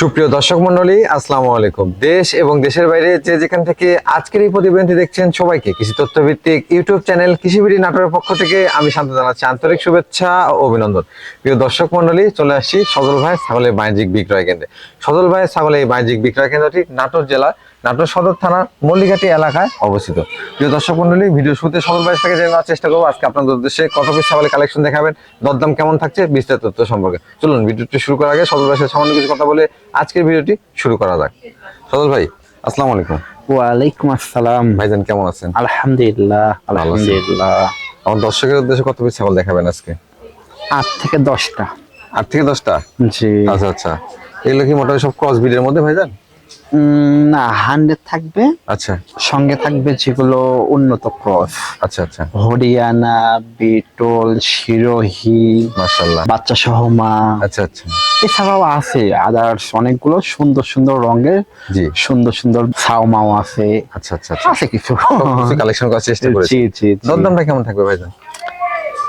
সুপ্রিয় দর্শক মন্ডলী আসসালামু আলাইকুম। দেশ এবং দেশের বাইরে যে যেখান থেকে আজকের এই প্রতিবেদনটি দেখছেন সবাইকে কৃষি তথ্যভিত্তিক ইউটিউব চ্যানেল কৃষিবিড়ি নাটোরের পক্ষ থেকে আমি শান্ত জানাচ্ছি আন্তরিক শুভেচ্ছা ও অভিনন্দন। প্রিয় দর্শক মন্ডলী চলে আসছি সজল ভাই ছাগলের বাণিজ্যিক বিক্রয় কেন্দ্রে। সজল ভাই ছাগলের এই বাণিজ্যিক বিক্রয় কেন্দ্রটি নাটোর জেলা নাটোর সদর থানা মল্লিকাটি এলাকায় অবস্থিত। প্রিয় দর্শক মন্ডলী ভিডিও শুরুতে সদর ভাই থেকে জেনে নেওয়ার চেষ্টা করব। আজকে আপনাদের উদ্দেশ্যে কত পিস কালেকশন দেখাবেন। দরদাম কেমন থাকছে বিস্তারিত তথ্য সম্পর্কে। চলুন ভিডিওটি শুরু করার আগে সদর সাথে সামান্য কিছু কথা বলে আজকের ভিডিওটি শুরু করা যাক। সদর ভাই আসসালামু আলাইকুম। ওয়ালাইকুম আসসালাম। ভাইজান কেমন আছেন? আলহামদুলিল্লাহ? আলহামদুলিল্লাহ। আমার দর্শকের উদ্দেশ্যে কত পিস ছাগল দেখাবেন আজকে? আট থেকে দশটা। আট থেকে দশটা? জি। আচ্ছা আচ্ছা। এগুলো কি মোটামুটি সব ক্রস বিডের মধ্যে ভাইজান? না হান্ড্রেড থাকবে। আচ্ছা। সঙ্গে থাকবে যেগুলো উন্নত ক্রস। আচ্ছা আচ্ছা। হরিয়ানা বিটল শিরোহি মাশাল্লাহ বাচ্চা সহ মা। আচ্ছা আচ্ছা। এছাড়াও আছে আদার্স অনেকগুলো সুন্দর সুন্দর রঙের জি। সুন্দর সুন্দর ছাউমাও আছে। আচ্ছা আচ্ছা আচ্ছা। আছে কিছু। কালেকশন করার চেষ্টা করেছি। জি জি। জি। দরদামটা কেমন থাকবে ভাইজান?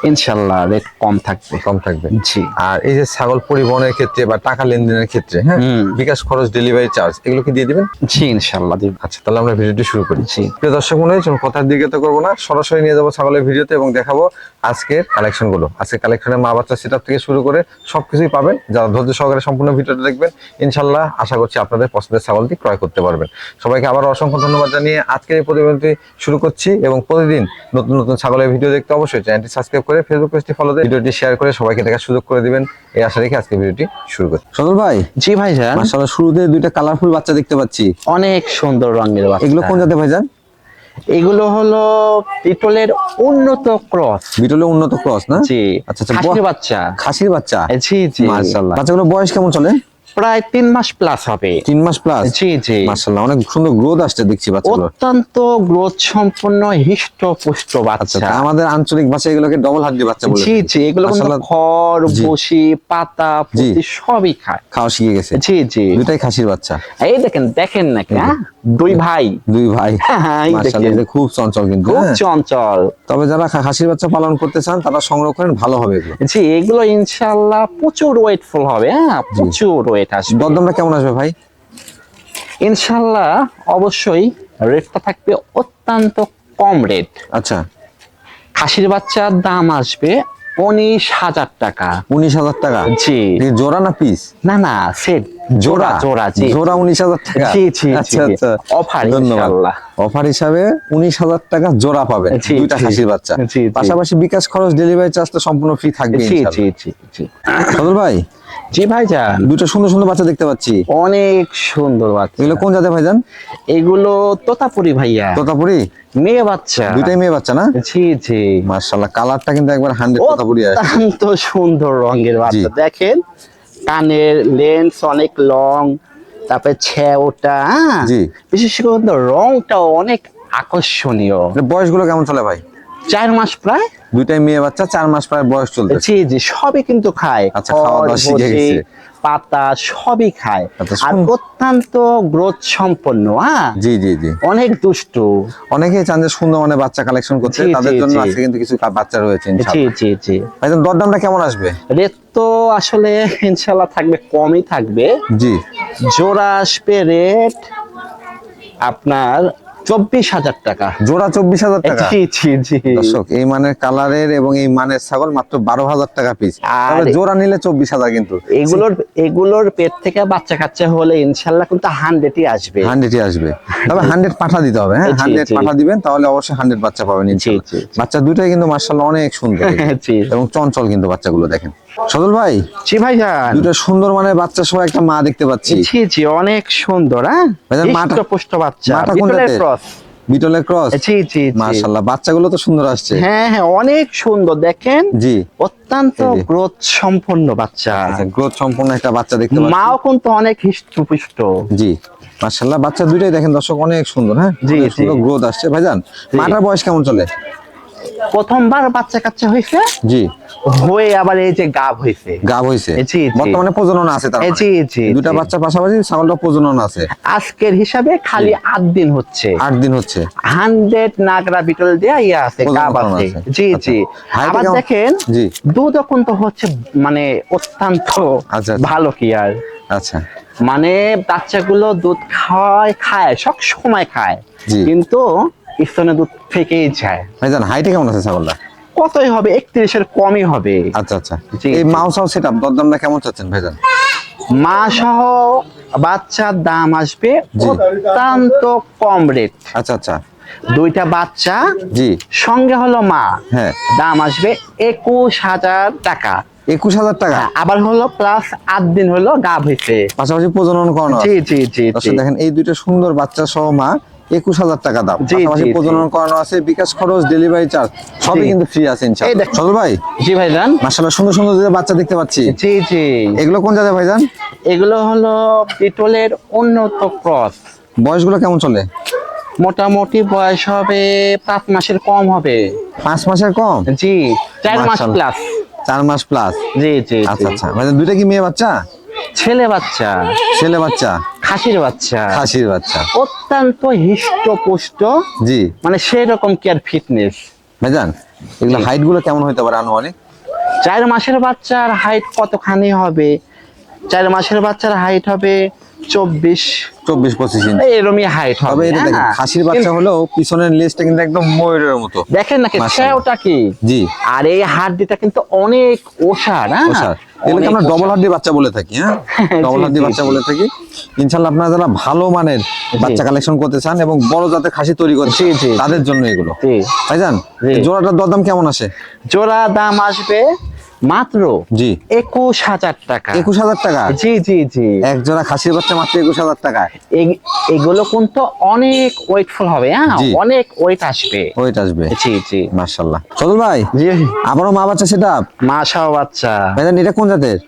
ইনশাল্লাহ রেট কম থাকবে। কম থাকবে। জি। আর এই যে ছাগল পরিবহনের ক্ষেত্রে বা টাকা লেনদেনের ক্ষেত্রে হ্যাঁ? বিকাশ খরচ ডেলিভারি চার্জ এগুলো কি দিয়ে দিবেন? জি ইনশাল্লাহ দিব। আচ্ছা তাহলে আমরা ভিডিওটি শুরু করি। জি। প্রিয় দর্শক মনে হয়েছে কথার দিকে তো করব না সরাসরি নিয়ে যাব ছাগলের ভিডিওতে এবং দেখাবো আজকের কালেকশনগুলো আজকের কালেকশনে মা বাচ্চা সেট থেকে শুরু করে সবকিছুই পাবেন। যারা ধৈর্য সহকারে সম্পূর্ণ ভিডিওটা দেখবেন ইনশাল্লাহ আশা করছি আপনাদের পছন্দের ছাগলটি ক্রয় করতে পারবেন। সবাইকে আবার অসংখ্য ধন্যবাদ জানিয়ে আজকের এই প্রতিবেদনটি শুরু করছি এবং প্রতিদিন নতুন নতুন ছাগলের ভিডিও দেখতে অবশ্যই চ্যানেলটি সাবস্ক্রাইব করে ফেসবুক পেজটি ফলো দিয়ে ভিডিওটি শেয়ার করে সবাইকে দেখার সুযোগ করে দিবেন। এই আশা রেখে আজকে ভিডিওটি শুরু করি সদর ভাই? জি ভাইজান মাশাআল্লাহ শুরুতে দুইটা কালারফুল বাচ্চা দেখতে পাচ্ছি। অনেক সুন্দর রঙের বাচ্চা। এগুলো কোন জাতে ভাইজান এগুলো হলো পিতলের উন্নত ক্রস। বিটলে উন্নত ক্রস না? জি। আচ্ছা আচ্ছা খাসির বাচ্চা। খাসির বাচ্চা? জি জি। মাশাআল্লাহ। বাচ্চাগুলো বয়স কেমন চলে? প্রায় তিন মাস প্লাস হবে। তিন মাস প্লাস জি জি। মাশাআল্লাহ অনেক সুন্দর গ্রোথ আসছে দেখছি বাচ্চাগুলো। অত্যন্ত গ্রোথ সম্পন্ন হিষ্ট পুষ্ট আচ্ছা বাচ্চা। আমাদের আঞ্চলিক ভাষায় এগুলোকে ডবল হাড্ডি বাচ্চা বলে জি জি এগুলো কিন্তু খড়। বসি পাতা পুতি পুঁতি সবই খায়। খাওয়া শিখে গেছে। জি জি। দুটাই খাসির বাচ্চা। এই দেখেন দেখেন নাকি হ্যাঁ? দুই ভাই। দুই ভাই। হ্যাঁ। এটা খুব চঞ্চল কিন্তু খুব হ্যাঁ? চঞ্চল। তবে যারা খাসির বাচ্চা পালন করতে চান তারা সংগ্রহ করেন ভালো হবে জি এগুলো ইনশাল্লাহ প্রচুর ওয়েটফুল হবে হ্যাঁ প্রচুর ওয়েট আসবে। দরদামটা কেমন আসবে ভাই? ইনশাল্লাহ অবশ্যই রেটটা থাকবে অত্যন্ত কম রেট আচ্ছা। খাসির বাচ্চার দাম আসবে উনিশ হাজার টাকা। উনিশ হাজার টাকা? জি। জোড়া না পিস না না সেট জোড়া? জোড়া জি। জোড়া উনিশ হাজার টাকা। জি, জি। আচ্ছা আচ্ছা। Offer ধন্যবাদ। ইনশাআল্লাহ। অফার হিসাবে উনিশ হাজার টাকা জোড়া পাবেন। দুইটা বাচ্চা। পাশাপাশি বিকাশ খরচ ডেলিভারি চার্জ তো সম্পূর্ণ ফ্রি থাকবে জি জি জি সদর ভাই? জি ভাইজান। দুটো সুন্দর সুন্দর বাচ্চা দেখতে পাচ্ছি। অনেক সুন্দর বাচ্চা। এগুলো কোন জাতে ভাইজান? এগুলো তোতাপুরি ভাইয়া। তোতাপুরি? মেয়ে বাচ্চা। দুইটাই মেয়ে বাচ্চা না? জি জি। মার্শাল্লাহ কালারটা কিন্তু একবার হান্ড্রেড তোতাপুরি আছে অত্যন্ত সুন্দর রঙের বাচ্চা। দেখেন কানের লেন্স অনেক লং তারপরে ছেওটা হ্যাঁ? জি। বিশেষ করে রংটা অনেক আকর্ষণীয় বয়সগুলো কেমন চলে ভাই চার মাস প্রায় দুইটাই মেয়ে বাচ্চা চার মাস প্রায় বয়স চলছে জি জি সবই কিন্তু খায় আচ্ছা, খাওয়া দাওয়া শিখে গেছে। পাতা সবই খায়। আর অত্যন্ত গ্রোথ সম্পন্ন হ্যাঁ? জি জি জি। অনেক দুষ্টু। অনেকেই চান যে সুন্দর মানে বাচ্চা কালেকশন করতে তাদের জন্য আজকে কিন্তু কিছু বাচ্চা রয়েছে জি জি জি। দরদামটা কেমন আসবে? রেট তো আসলে ইনশাল্লাহ থাকবে কমই থাকবে। জি। জোড়া আসবে রেট আপনার চব্বিশ হাজার টাকা। জোড়া চব্বিশ হাজার টাকা? জি জি জি। দর্শক এই মানের কালারের এবং এই মানের ছাগল মাত্র বারো হাজার টাকা পিস আর- জোড়া নিলে চব্বিশ হাজার কিন্তু। এগুলোর এগুলোর পেট থেকে বাচ্চা কাচ্চা হলে ইনশাল্লাহ কিন্তু হান্ড্রেডই আসবে। হান্ড্রেডই আসবে। তবে হান্ড্রেড। পাঠা দিতে হবে হ্যাঁ? হান্ড্রেড পাঠা দিবেন তাহলে অবশ্যই হান্ড্রেড বাচ্চা পাবেন। বাচ্চা দুইটাই কিন্তু মার্শাল্লাহ অনেক সুন্দর। এবং চঞ্চল কিন্তু বাচ্চাগুলো দেখেন। সদল ভাই? জি ভাইজান দুটো সুন্দর মানে বাচ্চা সহ একটা মা দেখতে পাচ্ছি। জি জি অনেক সুন্দর হ্যাঁ? মাটা- পুষ্ট বাচ্চা। মাটা কোন ক্রস বিটলের ক্রস জি জি মার্শাল্লাহ বাচ্চাগুলো তো সুন্দর আসছে। হ্যাঁ হ্যাঁ অনেক সুন্দর দেখেন? জি। অত্যন্ত গ্রোথ সম্পন্ন বাচ্চা। গ্রোথ সম্পূর্ণ একটা বাচ্চা দেখতে পাচ্ছি। মাও কিন্তু অনেক হৃষ্টপুষ্ট। জি। মার্শাল্লাহ বাচ্চা দুইটাই দেখেন দর্শক অনেক সুন্দর হ্যাঁ? জি। সুন্দর গ্রোথ আসছে। ভাইজান মাটার বয়স কেমন চলে? প্রথমবার বাচ্চা কাচ্চা হয়েছে জি। হয়ে আবার এই যে গাব হয়েছে গাব হয়েছে। বর্তমানে প্রজনন আছে তার। জি, জি, দুটা বাচ্চা পাশাপাশি ছাগলটা প্রজনন আছে। আজকের হিসাবে খালি আট দিন হচ্ছে। আট দিন হচ্ছে। হান্ড্রেড নাগরা বিটল দেয়া ইয়ে আছে গাব আছে আছে। জি আচ্ছা। জি। আবার দেখেন জি। দুধ এখন তো হচ্ছে মানে অত্যন্ত আচ্ছা, আচ্ছা। ভালো কি আর। আচ্ছা। মানে বাচ্চাগুলো দুধ খায় খায় সব সময় খায়। কিন্তু স্তনে দুধ থেকেই যায়। ভাইজান হাইটে কেমন আছে ছাগলটা? কতই হবে? একত্রিশের কমই হবে। আচ্ছা আচ্ছা। এই জি। মাউস হাউস সেটআপ দরদামটা কেমন চাচ্ছেন ভাইজান? মা সহ বাচ্চার দাম আসবে অত্যন্ত কম রেট আচ্ছা আচ্ছা। দুইটা বাচ্চা জি। সঙ্গে হলো মা। হ্যাঁ। দাম আসবে একুশ হাজার টাকা। একুশ হাজার টাকা? হ্যাঁ, আবার হলো প্লাস আট দিন হলো গাভ হয়েছে পাশাপাশি প্রজনন করানো জি জি জি। দেখেন এই দুইটা সুন্দর বাচ্চা সহ মা একুশ হাজার টাকা দাম। পাশাপাশি। প্রজনন করানো আছে বিকাশ খরচ ডেলিভারি চার্জ সবই কিন্তু ফ্রি আছে ইনশাআল্লাহ। সজল ভাই? জি ভাইজান। মাশাআল্লাহ সুন্দর সুন্দর বাচ্চা দেখতে পাচ্ছি। জি জি। এগুলো কোন জায়গায় ভাইজান? এগুলো হলো পিটলের উন্নত ক্রস। বয়সগুলো কেমন চলে? মোটামুটি বয়স হবে পাঁচ মাসের কম হবে। পাঁচ মাসের কম? জি চার মাস প্লাস চার মাস প্লাস জি জি আচ্ছা। আচ্ছা। দুইটা কি মেয়ে বাচ্চা? ছেলে বাচ্চা। ছেলে বাচ্চা। খাসির বাচ্চা। খাসির বাচ্চা। অত্যন্ত হিষ্ট পুষ্ট জি। মানে সেই রকম কি আর ফিটনেস ভাইজান এগুলো। হাইটগুলো কেমন হইতে পারে আনুমানিক? চার মাসের বাচ্চার হাইট কতখানি হবে? চার মাসের বাচ্চার হাইট হবে চব্বিশ। চব্বিশ পঁচিশ ইঞ্চি এরমই হাইট হবে এটা দেখেন হ্যাঁ। খাসির বাচ্চা হলেও পিছনের লেজটা কিন্তু একদম ময়ূরের মতো। দেখেন নাকি সেওটা কি? জি। আর এই হাড্ডিটা কিন্তু অনেক ওষার হ্যাঁ। এগুলোকে আমরা ডবল হাড্ডি বাচ্চা বলে থাকি হ্যাঁ? ডবল হাড্ডি বাচ্চা বলে থাকি। ইনশাল্লাহ আপনারা যারা ভালো মানের বাচ্চা কালেকশন করতে চান এবং বড় জাতের খাসি তৈরি করতে জি। তাদের জন্য এগুলো। তাই ভাইজান জি। এই জোড়াটার দরদাম কেমন আসে? জোড়া দাম আসবে মাত্র জি। একুশ হাজার টাকা। একুশ হাজার টাকা? জি জি জি। এক জোড়া খাসির বাচ্চা মাত্র একুশ হাজার টাকা। এগ- এগুলো কিন্তু অনেক ওয়েটফুল হবে হ্যাঁ? অনেক ওয়েট আসবে। ওইটা আসবে। জি জি। মার্শাল্লাহ সদল ভাই জি। আবারও মা বাচ্চা সেটা মাশাও বাচ্চা। ভাইজান এটা কোন জাতের?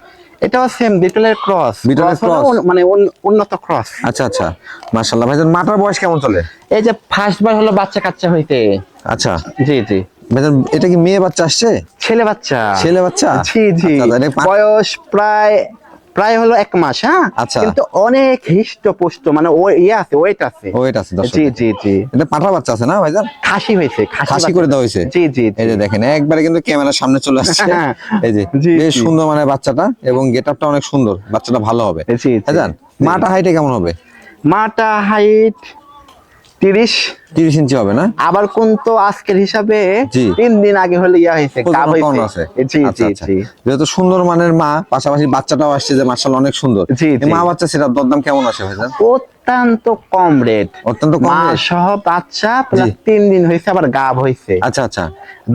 এটাও সেম বিটলের ক্রস বিটলের cross? মানে উন্নত ক্রস আচ্ছা আচ্ছা। মার্শাল্লাহ ভাইজান মাটার বয়স কেমন চলে? এই যে ফার্স্ট বার হলো বাচ্চা কাচ্চা হইতে। আচ্ছা। জি জি। ভাইজান এটা কি মেয়ে বাচ্চা আসছে? ছেলে বাচ্চা। ছেলে বাচ্চা? জি জি আচ্ছা, বয়স প্রায় প্রায় হলো এক মাস হ্যাঁ? আচ্ছা। কিন্তু অনেক হিষ্ট পুষ্ট মানে ও ইয়ে আছে ওয়েট আছে। ওয়েট আছে জি জি জি। এটা পাঠা বাচ্চা আছে না ভাইজান? খাসি হয়েছে খাসি করে দেওয়া হয়েছে? জি জি এই যে দেখেন একবারে কিন্তু ক্যামেরার সামনে চলে আসছে। হ্যাঁ। এই যে বেশ সুন্দর মানে বাচ্চাটা এবং গেটআপটা অনেক সুন্দর বাচ্চাটা ভালো হবে। জি, জি। ভাইজান মাটা হাইটে কেমন হবে? মাটা হাইট তিরিশ। তিরিশ ইঞ্চি হবে না? আবার কোন তো আজকের হিসাবে তিন দিন আগে হলে ইয়া হয়েছে আচ্ছা, আচ্ছা। যেহেতু সুন্দর মানের মা পাশাপাশি বাচ্চাটাও আসছে যে মার্শাল অনেক সুন্দর। মা বাচ্চা সেটার দরদাম কেমন আসে ভাইজান? অত্যন্ত কম রেট অত্যন্ত কম মা? সহ বাচ্চা প্লাস তিন দিন হয়েছে আবার গাব হয়েছে। আচ্ছা আচ্ছা।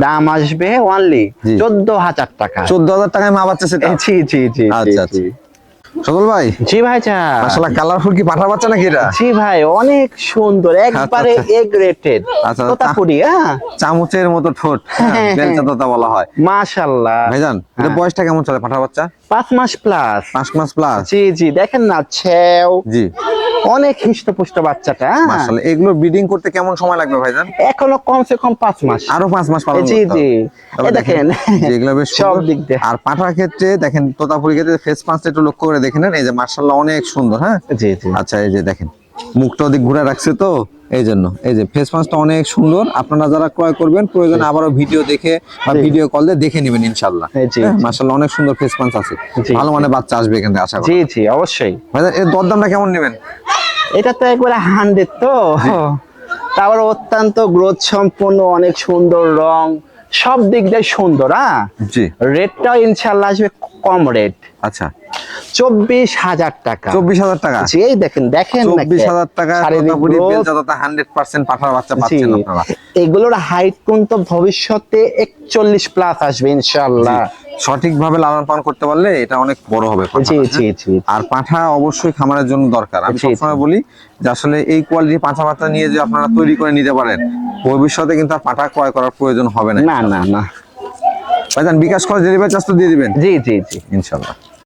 দাম আসবে অনলি চোদ্দ হাজার টাকা। চোদ্দ হাজার টাকায় মা বাচ্চা সেটা? জি জি জি, আচ্ছা, আচ্ছা। জি ভাই? জি ভাই যা মার্শাল্লাহ কালারফুল কি পাঠা বাচ্চা নাকি এটা? জি ভাই অনেক সুন্দর একবারে এ গ্রেটেড রেটেড আচ্ছা, তোতাপুরি হ্যাঁ। চামচের মতো ঠোঁট হ্যাঁ, বেলচা তোতা বলা হয়। মাশাআল্লাহ। ভাইজান এটা হ্যাঁ। বয়সটা কেমন চলে পাঠা বাচ্চা? পাঁচ মাস প্লাস পাঁচ মাস প্লাস জি জি দেখেন না ছেও। জি। অনেক হিষ্টপুষ্ট বাচ্চাটা হ্যাঁ? এগুলো ব্রিডিং করতে কেমন সময় লাগবে ভাইজান? এখনও কমসে কম পাঁচ মাস। আরও পাঁচ মাস পালন জি জি। দেখেন এগুলো বেশ সব দিক দিয়ে। আর পাঠার ক্ষেত্রে দেখেন তোতাপুরি ক্ষেত্রে ফেস পাঁচটা একটু লক্ষ্য করে দেখে নেন। এই যে মার্শাল্লাহ অনেক সুন্দর হ্যাঁ? জি জি। আচ্ছা এই যে দেখেন মুখটা ওদিক ঘুরে রাখছে তো? এই জন্য এই যে ফেস মাস্কটা অনেক সুন্দর। আপনারা যারা ক্রয় করবেন প্রয়োজন আবারও ভিডিও দেখে বা ভিডিও কল দিয়ে দেখে নেবেন ইনশাল্লাহ হ্যাঁ, অনেক সুন্দর ফেস মাস্ক আছে। ভালো। মানে বাচ্চা আসবে এখান থেকে আশা করি। জি জি অবশ্যই। এর দরদামটা কেমন নেবেন? এটা তো একবারে হান্ড্রেড তো। তারপর অত্যন্ত গ্রোথ সম্পন্ন অনেক সুন্দর রং সব দিক দিয়ে সুন্দর হ্যাঁ? জি। রেটটাও ইনশাল্লাহ আসবে কম রেট আচ্ছা। চব্বিশ হাজার টাকা। চব্বিশ হাজার টাকা? এই দেখেন দেখেন চব্বিশ হাজার টাকা হান্ড্রেড পার্সেন্ট পাঠার বাচ্চা পাচ্ছেন আপনারা। এগুলোর হাইট কিন্তু ভবিষ্যতে একচল্লিশ প্লাস আসবে ইনশাল্লাহ সঠিকভাবে লালন পালন করতে পারলে এটা অনেক বড় হবে হ্যাঁ? আর পাঠা অবশ্যই খামারের জন্য দরকার। আমি। সবসময় বলি যে আসলে এই কোয়ালিটি পাঁচা পাতা নিয়ে যে আপনারা তৈরি করে নিতে পারেন ভবিষ্যতে কিন্তু আর পাঠা ক্রয় করার প্রয়োজন হবে না না না না। ভাইজান বিকাশ খরচ ডেলিভারি চার্জ তো দিয়ে দিবেন? জি জি জি। ইনশাল্লাহ।